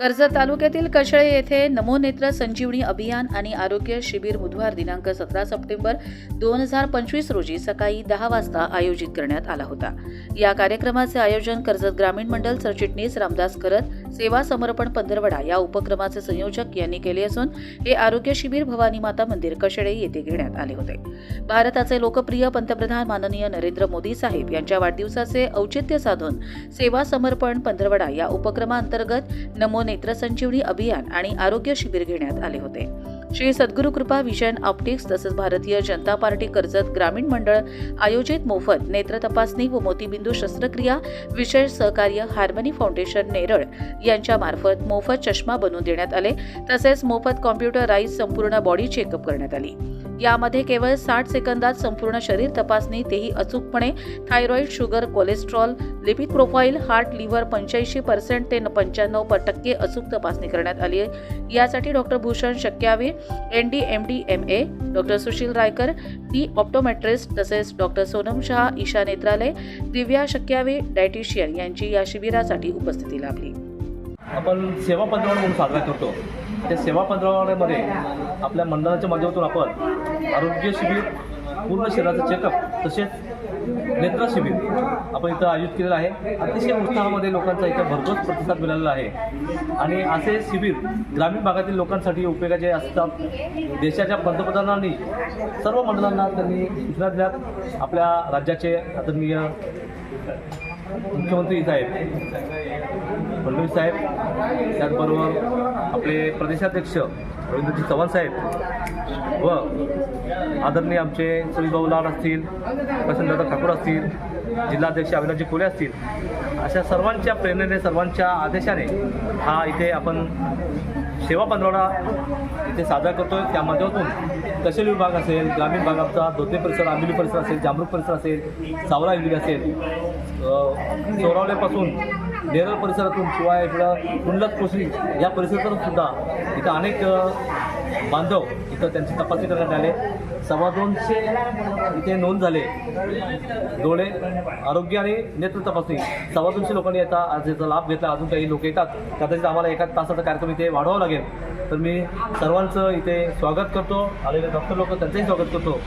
कर्जत तालुक्यातील कशळे येथे नमोनेत्र संजीवनी अभियान आणि आरोग्य शिबिर बुधवार दिनांक सतरा सप्टेंबर दोन हजार पंचवीस रोजी सकाळी दहा वाजता आयोजित करण्यात आला होता. या कार्यक्रमाचे आयोजन कर्जत ग्रामीण मंडल सरचिटणीस रामदास करत सेवा समर्पण पंधरवडा या उपक्रमाचे संयोजक यांनी केले असून हे आरोग्य शिबिर भवानी माता मंदिर कशडे येथे घेण्यात आले होते. भारताचे लोकप्रिय पंतप्रधान माननीय नरेंद्र मोदी साहेब यांच्या वाढदिवसाचे औचित्य साधून सेवा समर्पण पंधरवडा या उपक्रमाअंतर्गत नमो नेत्र संजीवनी अभियान आणि आरोग्य शिबिर घेण्यात आले होते. श्री सद्गुरू कृपा विजन ऑप्टिक्स तसेच भारतीय जनता पार्टी कर्जत ग्रामीण मंडळ आयोजित मोफत नेत्र तपासणी व मोतीबिंदू शस्त्रक्रिया विशेष सहकार्य हार्मनी फाउंडेशन नेरळ यांच्या मार्फत मोफत चष्मा बनवून देण्यात आले. तसेच मोफत कॉम्प्युटराईज संपूर्ण बॉडी चेकअप करण्यात आली. यामध्ये केवळ साठ सेकंदात संपूर्ण शरीर तपासणी तेही अचूकपणे. Thyroid sugar cholesterol lipid profile heart liver पंच्याऐंशी पर्सेंट ते पंच्याण्णव टक्के अचूक तपासणी करण्यात आली आहे. यासाठी doctor Bhushan Shakyawe N D M D M A doctor Sushil Raikar D optometrist तसेच डॉक्टर सोनम शहा ईशा नेत्रालय दिव्या शक्यावे डायटिशियन यांची या शिबिरासाठी उपस्थिती लाभली. आपण सेवा पंधरवडा म्हणून साजरा करतो. त्या सेवा पंधरवड्यामध्ये आपल्या मंडळाच्या माध्यमातून आपण आरोग्य शिबिर पूर्ण शरीराचं चेकअप तसेच नेत्र शिबिर आपण इथं आयोजित केलेलं आहे. अतिशय उत्साहामध्ये लोकांचा इथं भरपूर प्रतिसाद मिळालेला आहे. आणि असे शिबिर ग्रामीण भागातील लोकांसाठी उपयोगाचे असतात. देशाच्या पंतप्रधानांनी सर्व मंडळांना त्यांनी सूचना दिल्यात. आपल्या राज्याचे आदरणीय मुख्यमंत्री साहेब फडणवीस साहेब त्याचबरोबर आपले प्रदेशाध्यक्ष रवींद्रजी चव्हाण साहेब व आदरणीय आमचे सुनीलभाऊ लाड असतील प्रसन्नदादा ठाकूर असतील जिल्हाध्यक्ष अविनाशजी कोले असतील अशा सर्वांच्या प्रेरणेने सर्वांच्या आदेशाने हा इथे आपण सेवा पंधरवडा इथे साजरा करतोय. त्या माध्यमातून कशेल विभाग असेल ग्रामीण भागाचा धोते परिसर आंबिली परिसर असेल जामरूक परिसर असेल सावरा इंदिरी असेल अ, चोरावल्यापासून नेरळ परिसरातून शिवाय इकडं कुंडलत कोसरी या परिसरातून सुद्धा इथं अनेक बांधव इथं त्यांची तपासणी करण्यात आले. सव्वा दोनशे इथे नोंद झाले. डोळे आरोग्य आणि नेत्र तपासणी. सव्वा दोनशे लोकांनी येतात आज याचा लाभ घेतला. अजून काही लोक येतात. कदाचित आम्हाला एका तासाचा कार्यक्रम इथे वाढवावा लागेल. तर मी सर्वांचं इथे स्वागत करतो. आलेले डॉक्टर लोक त्यांचंही स्वागत करतो.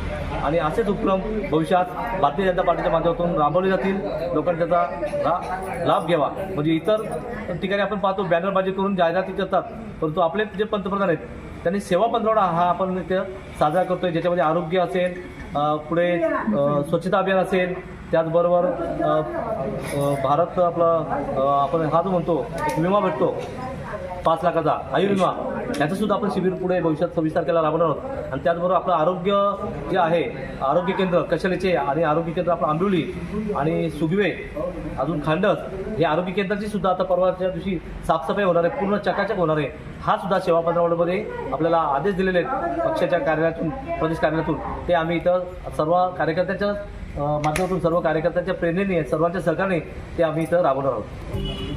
आणि असेच उपक्रम भविष्यात भारतीय जनता पार्टीच्या माध्यमातून राबवले जातील. लोकांनी त्याचा लाभ घ्यावा. म्हणजे इतर ठिकाणी आपण पाहतो बॅनरबाजी करून जाहिराती करतात. परंतु आपले जे पंतप्रधान आहेत त्यांनी सेवा पंधरवडा हा आपण नृत्य साजरा करतोय ज्याच्यामध्ये आरोग्य असेल पुढे स्वच्छता अभियान असेल त्याचबरोबर भारत आपलं आपण हा जो म्हणतो विमा भेटतो पाच लाखाचा आयुर्विमा. त्याचं सुद्धा आपण शिबिर पुढे भविष्यात सव्वीस तारखेला राबवणार आहोत. आणि त्याचबरोबर आपलं आरोग्य जे आहे आरोग्य केंद्र कशालेचे आणि आरोग्य केंद्र आपलं आंबिवली आणि सुगवे अजून खांडस हे आरोग्य केंद्राची सुद्धा आता परवाच्या दिवशी साफसफाई होणार आहे पूर्ण चकाचक होणार आहे. हा सुद्धा सेवा पंधरवड्यामध्ये आपल्याला आदेश दिलेले आहेत पक्षाच्या कार्यालयातून प्रदेश कार्यालयातून. ते आम्ही इथं सर्व कार्यकर्त्यांच्या माध्यमातून सर्व कार्यकर्त्यांच्या प्रेरणेने सर्वांच्या सहकार्याने ते आम्ही इथं राबवणार आहोत.